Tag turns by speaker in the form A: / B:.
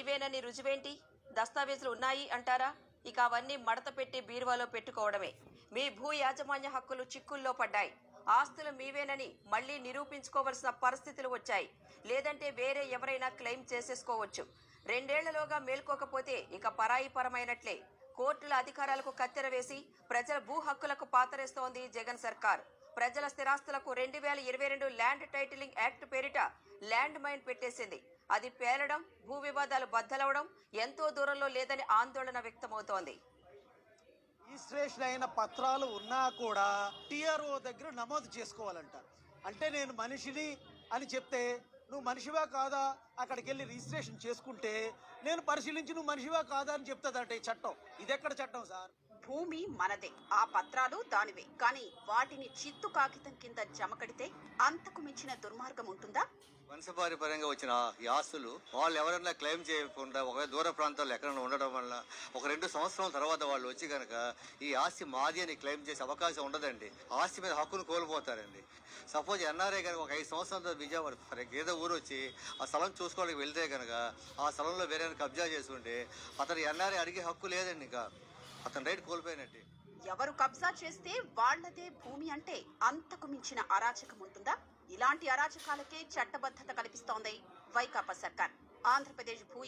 A: మీవేనని రుజువేంటి? దస్తావేజులు ఉన్నాయి అంటారా? ఇక అవన్నీ మడత పెట్టి బీరువాలో పెట్టుకోవడమే. మీ భూ యాజమాన్య హక్కులు చిక్కుల్లో పడ్డాయి. ఆస్తులు మీవేనని మళ్ళీ నిరూపించుకోవలసిన పరిస్థితులు వచ్చాయి. లేదంటే వేరే ఎవరైనా క్లెయిమ్ చేసేసుకోవచ్చు. రెండేళ్ళలోగా మేల్కోకపోతే ఇక పరాయిపరమైనట్లే కోర్టుల అధికారాలకు కత్తెర వేసి ప్రజల భూ హక్కులకు పాతరేస్తోంది జగన్ సర్కార్. ప్రజల స్థిరాస్తులకు రెండు వేల ఇరవై రెండు ల్యాండ్ టైటిలింగ్ యాక్ట్ పేరిట ల్యాండ్ మైన్ పెట్టేసింది. అది పేలడం భూ వివాదాలు బద్దలవడం ఎంతో దూరంలో లేదని ఆందోళన వ్యక్తమవుతోంది.
B: రిజిస్ట్రేషన్ అయిన పత్రాలు ఉన్నా కూడా టిఆర్ఓ దగ్గర నమోదు చేసుకోవాలంట. అంటే నేను మనిషిని అని చెప్తే నువ్వు మనిషివా కాదా అక్కడికి వెళ్ళి రిజిస్ట్రేషన్ చేసుకుంటే నేను పరిశీలించి నువ్వు మనిషివా కాదా అని చెప్తుందంటే ఈ చట్టం. ఇదెక్కడ చట్టం సార్?
C: భూమి మనదే. ఆ పత్రాలు దానివే. కానీ వాటిని చిత్తు కాగితం కింద జమకడితే అంతకు మించిన దుర్మార్గం ఉంటుందా?
D: వంశపారిపర్యంగా వచ్చిన ఈ ఆస్తులు వాళ్ళు ఎవరైనా క్లెయిమ్ చేయకుండా ఒక దూర ప్రాంతాల్లో ఎక్కడైనా ఉండడం వల్ల ఒక రెండు సంవత్సరాల తర్వాత వాళ్ళు వచ్చి కనుక ఈ ఆస్తి మాది అని క్లెయిమ్ చేసే అవకాశం ఉండదండి. ఆస్తి మీద హక్కును కోల్పోతారండి. సపోజ్ ఎన్ఆర్ఐ కనుక ఒక ఐదు సంవత్సరాల తర్వాత విజయవాడ ఏదో ఊరు వచ్చి ఆ స్థలం చూసుకోవడానికి వెళ్తే కనుక ఆ స్థలంలో వేరే కబ్జా చేసుకుంటే అతను ఎన్ఆర్ఐ అడిగే హక్కు లేదండి ఇంకా. అతను రైట్ కోల్పోయినట్టే.
C: ఎవరు కబ్జా చేస్తే వాళ్ళదే భూమి అంటే అంతకు మించిన అరాచకం ఉంటుందా? ఇలాంటి అరాచకాలకే చట్టబద్ధత కల్పిస్తోంది వైకాపా సర్కార్. ఆంధ్రప్రదేశ్ భూ